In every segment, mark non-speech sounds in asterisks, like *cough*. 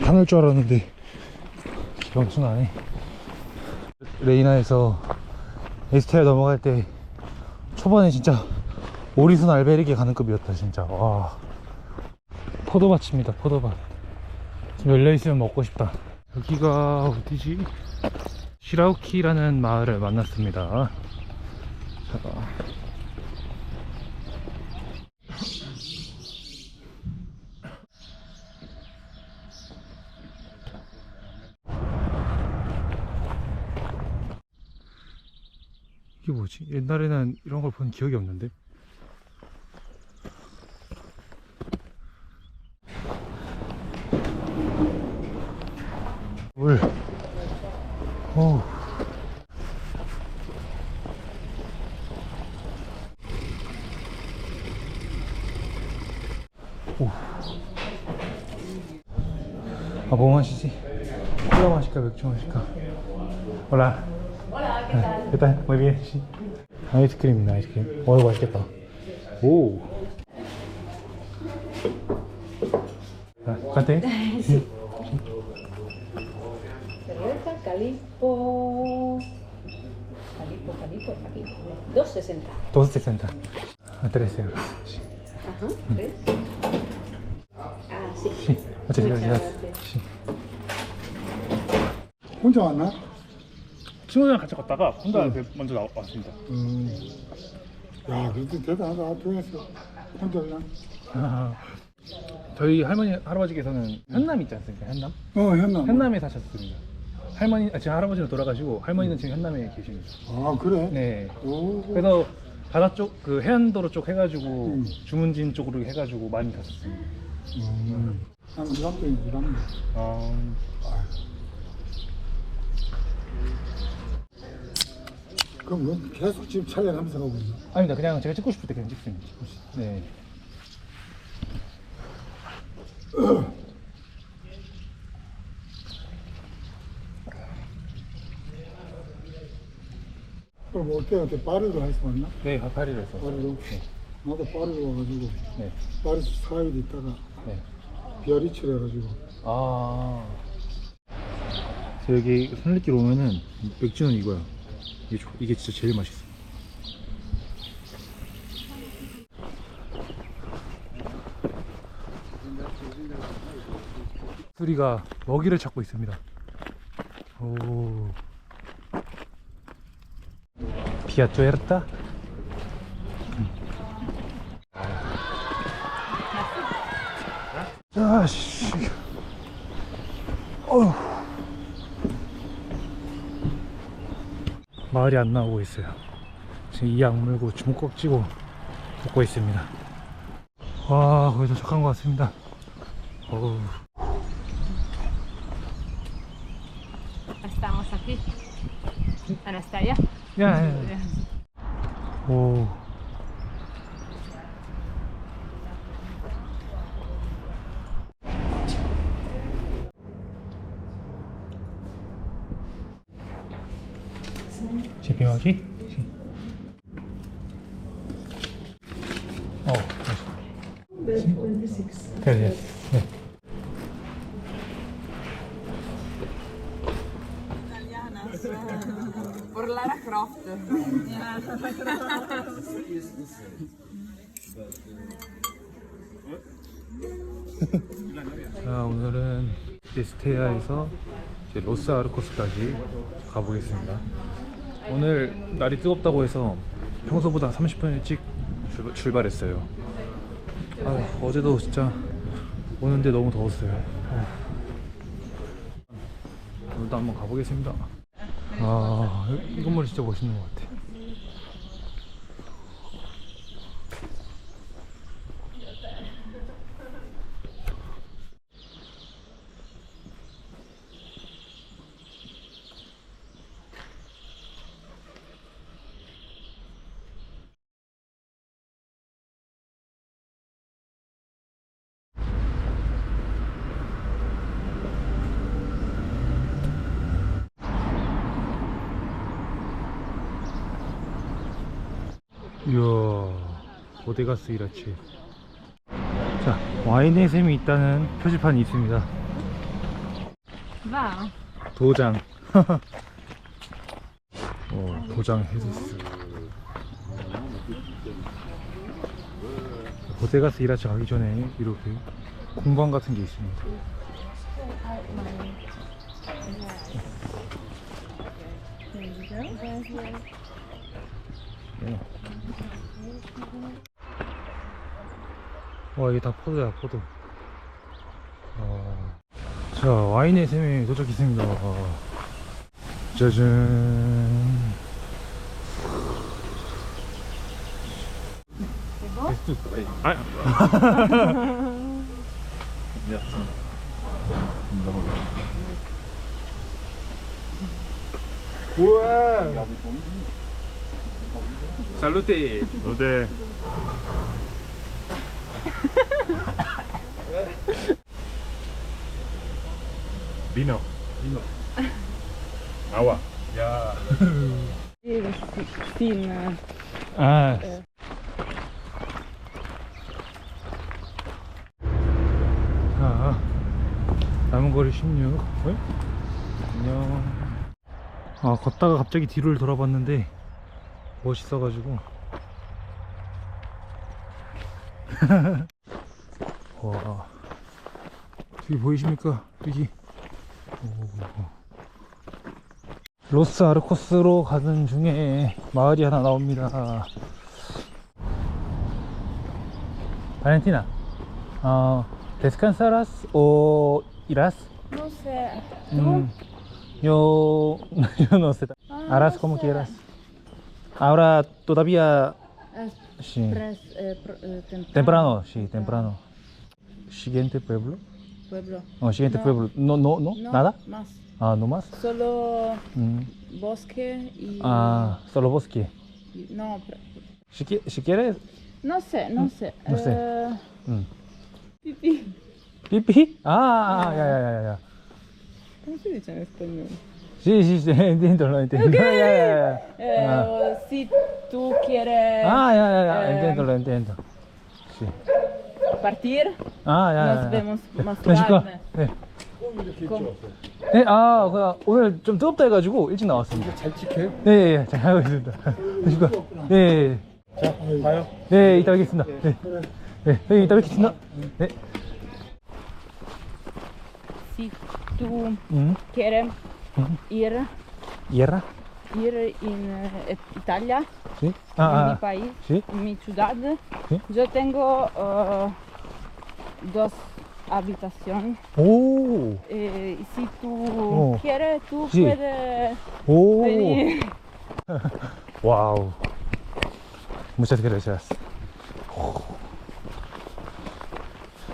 편할 줄 알았는데 영순하네 레이나에서 에스테아 넘어갈 때 초반에 진짜 오리순 알베르게 가는 급이었다 진짜. 와. 포도밭입니다 포도밭. 좀 열려있으면 먹고 싶다. 여기가 어디지? 시라우키라는 마을을 만났습니다 자, 이게 뭐지? 옛날에는 이런 걸 본 기억이 없는데 물 오. 오. 아, 뭐 마시지? 콜라 마실까, 맥주 마실까? 몰라. 네, 일단 muy bien. sí. 아이스크림이네 아이스크림. 어 이거 맛있겠다. 오. 자, 간대. Cerveza, calipo. Calipo, calipo, aquí. 2.60. 260. 아, 3 euros. Sí. Ajá, ¿ves? Ah, sí. Sí. Muchas Muchas gracias. gracias. Sí. 혼자 왔나? 친구랑 같이 걷다가 혼자 먼저 나, 왔습니다. 음. 야, 그래도 대단하다. 통해서 혼자 그냥. *laughs* 저희 할머니 할아버지께서는 현남 있지 않습니까? 현남? 어, 현남. 현남에 사셨습니다. 할머니, 아, 제 할아버지는 돌아가시고 할머니는 지금 현남에 계십니다. 아, 그래? 네. 오. 그래서 바다 쪽, 그 해안도로 쪽 해가지고 음. 주문진 쪽으로 해가지고 많이 갔었습니다. 음. 한 2남동이 2남동. 아, 그럼 뭐 계속 지금 촬영하면서 가고 있나? 아닙니다. 그냥 제가 찍고 싶을 때 그냥 찍습니다. 네. *clears throat* 그럼 어때? 어때? 파리로 해서 왔나? 네, 파리를 했어. 파리로? 나도 파리로 와가지고 네. 파리에서 4일 있다가 네. 비아리치를 해가지고 아. 여기 산리길 오면은 맥주는 이거야. 이게, 좋- 이게 진짜 제일 맛있어. 수리가 먹이를 찾고 있습니다. 오. 피아토 에르타? 아, 씨. 어휴. 마을이 안 나오고 있어요. 지금 이 악물고 주먹 꼭 쥐고 걷고 있습니다. 와, 거의 도착한 것 같습니다. 어우. Estamos aquí. Bueno, está allá. 야, 야, 야. *laughs* 오. 제비마기? 어, 그래, 네. Voor Lara Croft. 자, 오늘은 에스테아에서 이제 로스 아르코스까지 가보겠습니다. 오늘 날이 뜨겁다고 해서 평소보다 30분 일찍 출발, 출발 했어요. 아, 어제도 진짜 오는데 너무 더웠어요. 어. 오늘도 한번 가보겠습니다. 아, 이 건물 진짜 멋있는 것 같아. 이야, 오데가스 이라치. 자, 와인의 샘이 있다는 표지판이 있습니다. 도장. *laughs* 어, 도장 해줬어. 보테가스 일하러 가기 전에 이렇게 공방 같은 게 있습니다. 네. 와 이게 다 포도야 포도. 어. 자 와인의 샘에 도착했습니다. 짜잔. 아. *laughs* 우와. 살루테. 어때? 비노. 비노. 나와. 야. Film. 아. 자, 남은 거리 16. 어? 안녕. 아, 걷다가 갑자기 뒤를 돌아봤는데 멋있어가지고. 와. 뒤 보이십니까? 여기. 오. 로스 아르코스로 가는 중에 마을이 하나 나옵니다. Valentina, ah, ¿descansarás o irás? No sé. Mm, yo, yo no sé. Como quieras. Ahora todavía, sí. Temprano, sí, temprano. Siguiente pueblo. Pueblo. No, siguiente No. pueblo. No, no, no, No, nada. Más. Ah, no más. Solo Mm. bosque y. Ah, solo bosque. y- no, Si, qui- si quieres. no sé, no sé. no sé. Eh, mm. pipí. ¿Pipi? Ah, ya, ya, ya, ya. ¿Cómo se dice en español? Sí, sí, sí, entiendo, lo entiendo. Ya, ya, ya. Eh, Ah. si tú quieres Ah, ya, ya, ya, Eh, entiendo, lo entiendo. Sí. partir, 아, 야, nos vemos más tarde. 네. 네, 아, 그 오늘 좀 뜨겁다 해가지고 일찍 나왔습니다. 잘 지켜요? 네, 예, 예, 잘 하고 있습니다. 안녕하십니까? 네, 예, 자, 봐요. 예. 네, 이따 뵙겠습니다. 네, 네, 형님 이따 뵙겠습니다. 네, Si tú 음, quieres 음, ir, ¿Hierra? ir en eh, Italia, Sí. en ah, mi ah, ah. país, en mi ciudad. Yo tengo uh, dos habitaciones. Oh, eh, si tú oh. quieres, tú Sí. puedes oh. venir. *laughs* Wow. Muchas gracias.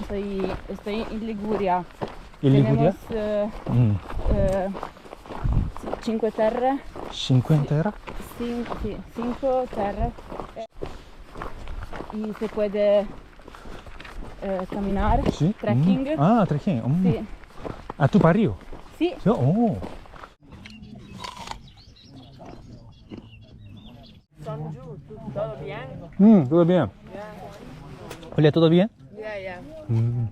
Estoy, estoy en Liguria. ¿Y Liguria? Tenemos eh, Mm. eh, cinco terre, 50 era? cin- sí, cinco terre. Y se puede eh, caminar, Sí. trekking. 음. 아, 트레킹. 음. Sí, 아, tu barrio. sí, 저, 오. ¿Todo bien? Mm, todo bien. Oye, ¿todo bien? Ya, ya. Mm.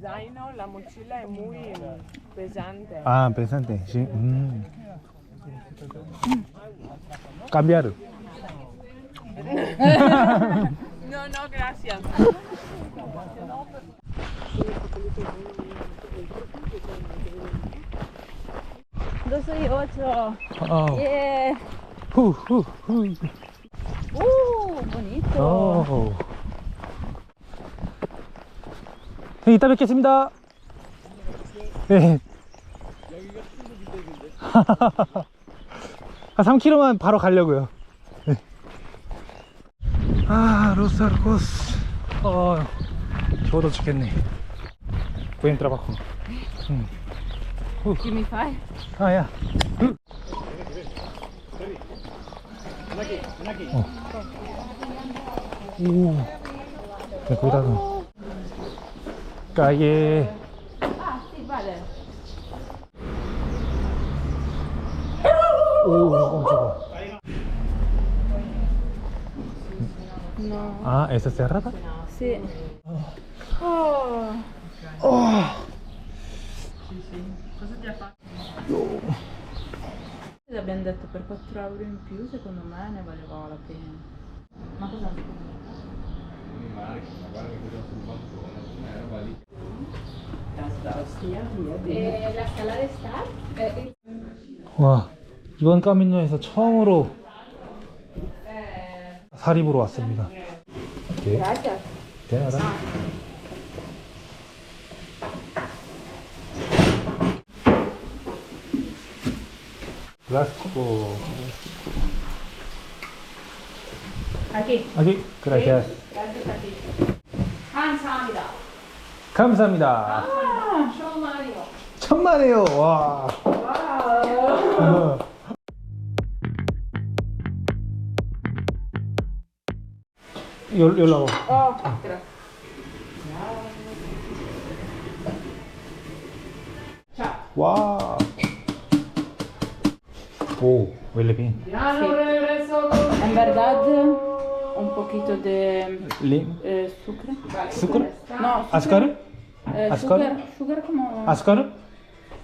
Zaino, la mochila es muy mm, pesante. Ah, pensante, sí. Mm. Cambiar. No, no, gracias. 12 y 8. 어. Yeah. 후, 후, 후. Uh, bonito. 오. 형, 이따 뵙겠습니다. 네. 한 3km만 바로 가려고요. 네. 아, 로스아르코스. 어, 더워도 죽겠네. Buen trabajo. 음. ¿Qué me? 아, 야. 응. 어. 오. 네, 거기다가. 까예. Ah, sí, vale. 오, 깜짝아. No. 아, esa cerrada? Sí. Oh. Sì, sì. Cosa ti ha fatto? Abbiamo detto per 4 euro in più, secondo me ne valeva la pena. Ma cosa Eh, la sala de estar. eh, 와 이번 까미노에서 처음으로 사립으로 왔습니다. 네. Aquí, gracias. Gracias a ti. 감사합니다. 감사합니다. Show Mario. 천만에요. 와. 어. Yo, yo lo hago. Oh, gracias. ¡Wow! ¡Oh! Huele bien. Sí. En verdad, un poquito de eh, sucre. ¿Sucre? No, azúcar. Eh, azúcar. Sugar, sugar como... ¿Azúcar?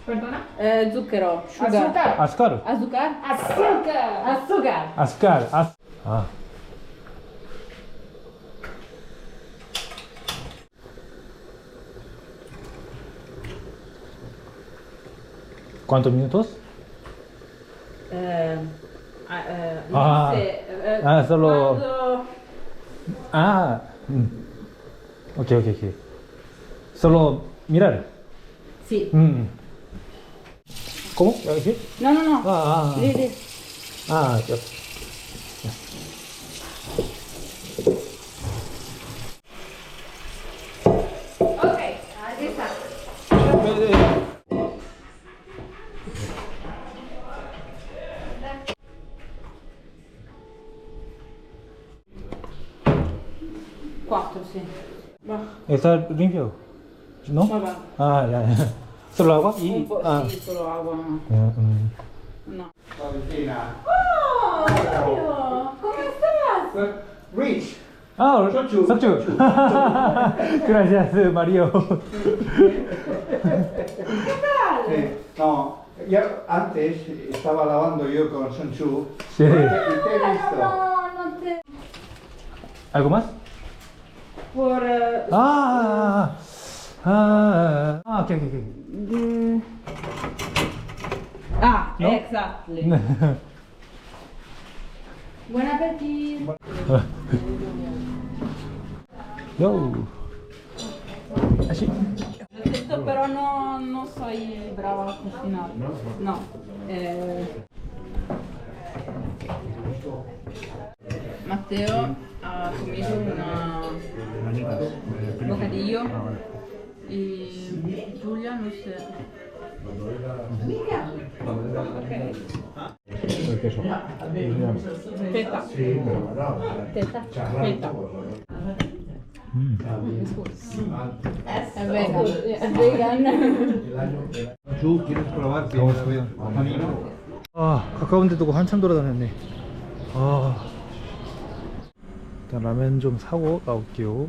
¿Perdona? Eh, zucchero. Azúcar. Azúcar. Azúcar. Azúcar. Azúcar. Azúcar. azúcar. azúcar. azúcar. Ah. ¿Cuántos minutos? Eh, ah, eh, Ah. sé, eh, Ah, solo- cuando- Ah. mm. Ok, ok, ok. Solo mirar. Sí. Mm. ¿Cómo? ¿Aquí? No, no, no. Ah, ah, lì. ah. ya. Ok, aquí está. ¿Está limpio? ¿No? Solo. Ah, ya, ¿Solo agua? Y, Un po ah. Sí, solo agua. No. Mm. ¡Oh! Mario, ¿Cómo estás? Rich. Ah, Chochu. Chochu. *laughs* Gracias, eh, Mario. ¿Qué tal? No, ya antes estaba lavando yo con Sonchu. Sí. Y te. No, no, no te... ¿Algo más? For... eh, Ah, ah, ah, ok, ok, ok. mm, Ah, No? exactly. *laughs* Buon appetito. Yo. Así. Questo però no, non sei brava a cucinare. No. Eh, Matteo ha commesso una bocadillo e Giulia non si Aspetta. Teta. Aspetta. È vegan. È vegan. ¿Tú quieres probar? 아, 가까운 데 두고 한참 돌아다녔네. 아. 일단 라면 좀 사고 나올게요.